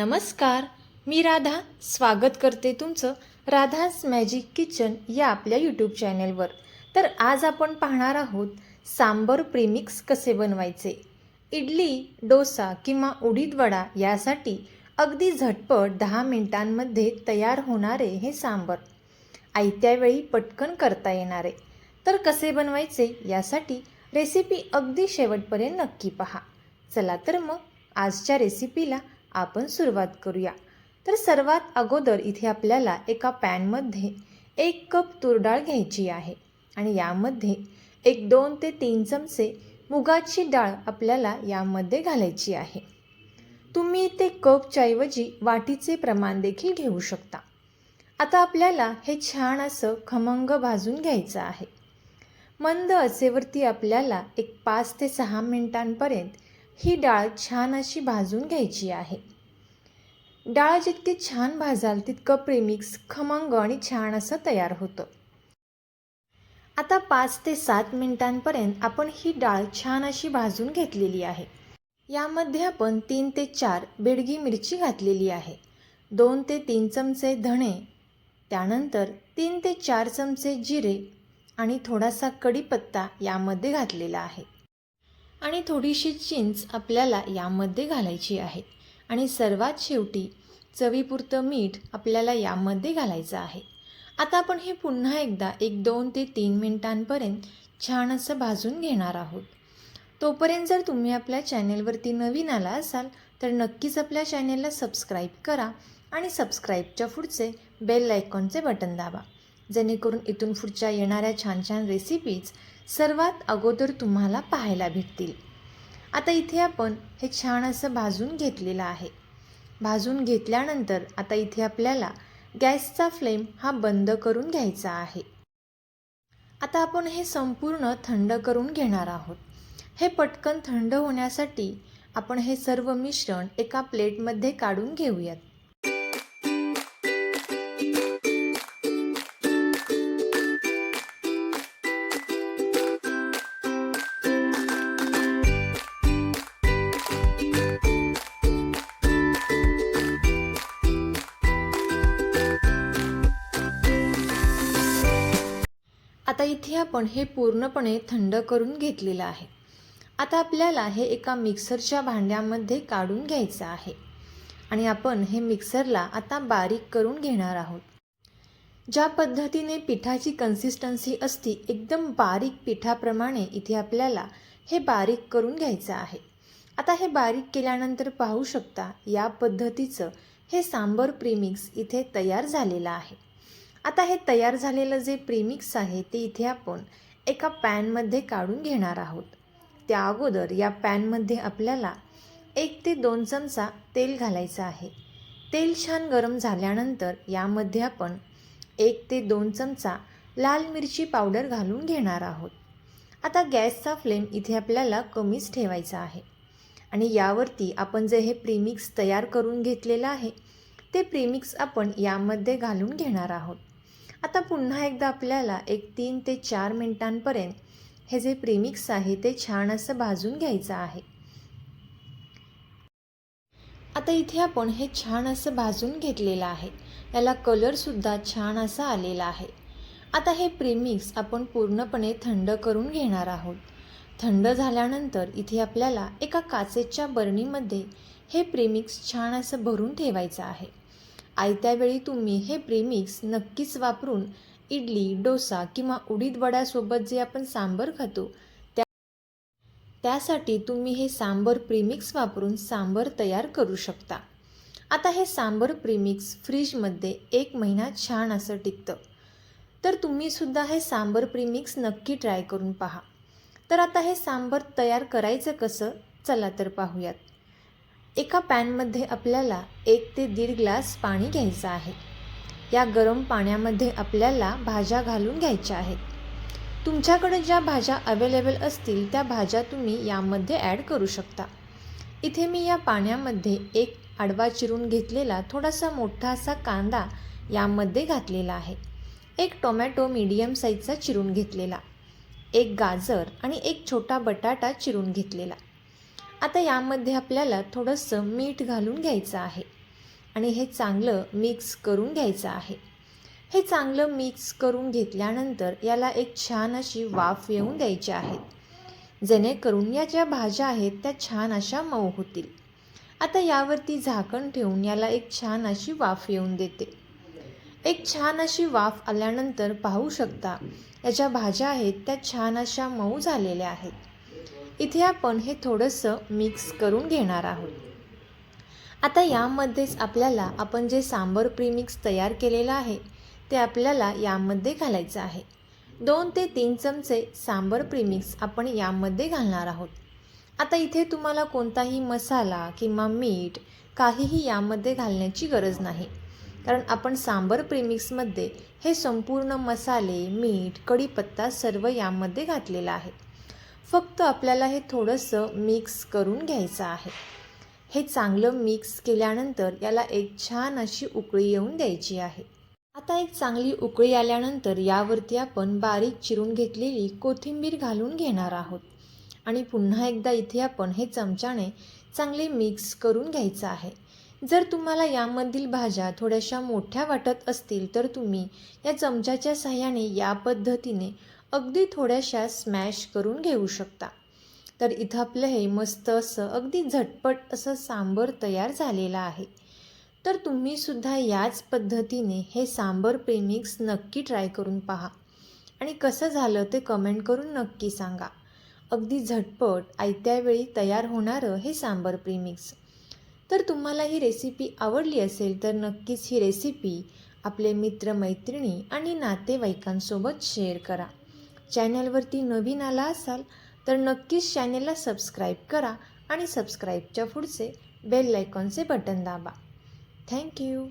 नमस्कार मी राधा. स्वागत करते तुमचं राधाज मॅजिक किचन या आपल्या यूट्यूब चॅनेलवर तर आज आपण पाहणार आहोत सांबर प्रेमिक्स कसे बनवायचे? इडली डोसा किंवा उडीद वडा यासाठी अगदी झटपट दहा मिनिटांमध्ये तयार होणारे हे सांबर. आयत्यावेळी पटकन करता येणारे. तर कसे बनवायचे यासाठी रेसिपी अगदी शेवटपर्यंत नक्की पहा. चला तर मग आजच्या रेसिपीला आपण सुरुवात करूया. तर सर्वात अगोदर इथे आपल्याला एका पॅनमध्ये एक कप तूर डाळ घ्यायची आहे आणि यामध्ये एक दोन ते तीन चमचे मुगाची डाळ आपल्याला यामध्ये घालायची आहे. तुम्ही ते कपच्याऐवजी वाटीचे प्रमाण देखील घेऊ शकता. आता आपल्याला हे छान असं खमंग भाजून घ्यायचं आहे. मंद असेवरती आपल्याला एक पाच ते सहा मिनिटांपर्यंत ही डाळ छान अशी भाजून घ्यायची आहे. डाळ जितकी छान भाजाल तितकं प्रेमिक्स खमंग आणि छान असं तयार होतं. आता पाच ते सात मिनिटांपर्यंत आपण ही डाळ छान अशी भाजून घेतलेली आहे. यामध्ये आपण तीन ते चार बेडगी मिरची घातलेली आहे. दोन ते तीन चमचे धणे त्यानंतर तीन ते चार चमचे जिरे आणि थोडासा कढीपत्ता यामध्ये घातलेला आहे. आणि थोडीशी चिंच आपल्याला यामध्ये घालायची आहे. आणि सर्वात शेवटी चवीपुरतं मीठ आपल्याला यामध्ये घालायचं आहे. आता आपण हे पुन्हा एकदा एक दोन ते तीन मिनिटांपर्यंत छान असं भाजून घेणार आहोत. तोपर्यंत जर तुम्ही आपल्या चॅनेलवरती नवीन आला असाल तर नक्कीच आपल्या चॅनेलला सबस्क्राईब करा आणि सबस्क्राईबच्या पुढचे बेल आयकॉनचे बटन दाबा. जेणेकरून इथून पुढच्या येणाऱ्या छान छान रेसिपीज सर्वात अगोदर तुम्हाला पाहायला भेटतील. आता इथे आपण हे छान असं भाजून घेतलेलं आहे. भाजून घेतल्यानंतर आता इथे आपल्याला गॅसचा फ्लेम हा बंद करून घ्यायचा आहे. आता आपण हे संपूर्ण थंड करून घेणार आहोत. हे पटकन थंड होण्यासाठी आपण हे सर्व मिश्रण एका प्लेटमध्ये काढून घेऊयात. आता इथे आपण हे पूर्णपणे थंड करून घेतलेलं आहे. आता आपल्याला हे एका मिक्सरच्या भांड्यामध्ये काढून घ्यायचं आहे. आणि आपण हे मिक्सरला आता बारीक करून घेणार आहोत. ज्या पद्धतीने पिठाची कन्सिस्टन्सी असती एकदम बारीक पिठाप्रमाणे इथे आपल्याला हे बारीक करून घ्यायचं आहे. आता हे बारीक केल्यानंतर पाहू शकता या पद्धतीचं हे सांबर प्रीमिक्स इथे तयार झालेलं आहे. आता हे तयार झालेलं जे प्रीमिक्स आहे ते इथे आपण एका पॅनमध्ये काढून घेणार आहोत. त्या अगोदर या पॅनमध्ये आपल्याला एक ते दोन चमचा तेल घालायचं आहे. तेल छान गरम झाल्यानंतर यामध्ये आपण एक ते दोन चमचा लाल मिरची पावडर घालून घेणार आहोत. आता गॅसचा फ्लेम इथे आपल्याला कमीच ठेवायचा आहे. आणि यावरती आपण जे हे प्रीमिक्स तयार करून घेतलेलं आहे ते प्रीमिक्स आपण यामध्ये घालून घेणार आहोत. आता पुन्हा एकदा आपल्याला एक तीन ते चार मिनिटांपर्यंत हे जे प्रेमिक्स आहे ते छान असं भाजून घ्यायचं आहे. आता इथे आपण हे छान असं भाजून घेतलेलं आहे. याला कलरसुद्धा छान असा आलेला आहे. आता हे प्रेमिक्स आपण पूर्णपणे थंड करून घेणार आहोत. थंड झाल्यानंतर इथे आपल्याला एका काचेच्या बरणीमध्ये हे प्रेमिक्स छान असं भरून ठेवायचं आहे. आयत्या वेळी तुम्ही हे प्रीमिक्स नक्कीच वापरून इडली डोसा किंवा उडीद वड्यासोबत जे आपण सांबर खातो त्या त्यासाठी तुम्ही हे सांबर प्रीमिक्स वापरून सांबर तयार करू शकता. आता हे सांबर प्रीमिक्स फ्रीजमध्ये एक महिना छान असं टिकतं. तर तुम्हीसुद्धा हे सांबर प्रीमिक्स नक्की ट्राय करून पहा. तर आता हे सांबर तयार करायचं कसं? चला तर पाहूयात. एका पॅनमध्ये आपल्याला एक ते दीड ग्लास पाणी घ्यायचं आहे. या गरम पाण्यामध्ये आपल्याला भाज्या घालून घ्यायच्या आहेत. तुमच्याकडे ज्या भाज्या अवेलेबल असतील त्या भाज्या तुम्ही यामध्ये ॲड करू शकता. इथे मी या पाण्यामध्ये एक आडवा चिरून घेतलेला थोडासा मोठा असा कांदा यामध्ये घातलेला आहे. एक टोमॅटो मीडियम साईजचा चिरून घेतलेला. एक गाजर आणि एक छोटा बटाटा चिरून घेतलेला. आता यामध्ये आपल्याला थोडंसं मीठ घालून घ्यायचं आहे. आणि हे चांगलं मिक्स करून घ्यायचं आहे. हे चांगलं मिक्स करून घेतल्यानंतर याला एक छान अशी वाफ येऊन द्यायची आहे. जेणेकरून या ज्या भाज्या आहेत त्या छान अशा मऊ होतील. आता यावरती झाकण ठेवून याला एक छान अशी वाफ येऊन देते. एक छान अशी वाफ आल्यानंतर पाहू शकता या ज्या भाज्या आहेत त्या छान अशा मऊ झालेल्या आहेत. इथे आपण हे थोडंसं मिक्स करून घेणार आहोत. आता यामध्येच आपल्याला आपण जे सांबर प्रीमिक्स तयार केलेलं आहे ते आपल्याला यामध्ये घालायचं आहे. दोन ते तीन चमचे सांबर प्रीमिक्स आपण यामध्ये घालणार आहोत. आता इथे तुम्हाला कोणताही मसाला किंवा मीठ काहीही यामध्ये घालण्याची गरज नाही. कारण आपण सांबर प्रीमिक्समध्ये हे संपूर्ण मसाले मीठ कढीपत्ता सर्व यामध्ये घातलेलं आहे. फक्त आपल्याला हे थोडंसं मिक्स करून घ्यायचं आहे. हे चांगलं मिक्स केल्यानंतर याला एक छान अशी उकळी येऊन द्यायची आहे. आता एक चांगली उकळी आल्यानंतर यावरती आपण बारीक चिरून घेतलेली कोथिंबीर घालून घेणार आहोत. आणि पुन्हा एकदा इथे आपण हे चमच्याने चांगले मिक्स करून घ्यायचं आहे. जर तुम्हाला यामधील भाज्या थोड्याशा मोठ्या वाटत असतील तर तुम्ही या चमच्याच्या साह्याने या पद्धतीने अगदी थोड्याशा स्मॅश करून घेऊ शकता. तर इथं आपलं हे मस्त असं अगदी झटपट असं सांबर तयार झालेलं आहे. तर तुम्हीसुद्धा याच पद्धतीने हे सांबर प्रेमिक्स नक्की ट्राय करून पहा. आणि कसं झालं ते कमेंट करून नक्की सांगा. अगदी झटपट आयत्या वेळी तयार होणारं हे सांबर प्रीमिक्स तर तुम्हाला ही रेसिपी आवडली असेल तर नक्कीच ही रेसिपी आपले मित्रमैत्रिणी आणि नातेवाईकांसोबत शेअर करा. चॅनलवरती नवीन आला असाल तर नक्कीच चॅनेलला सबस्क्राईब करा आणि सबस्क्राईबच्या पुढचे बेल आयकॉनचे बटन दाबा. Thank you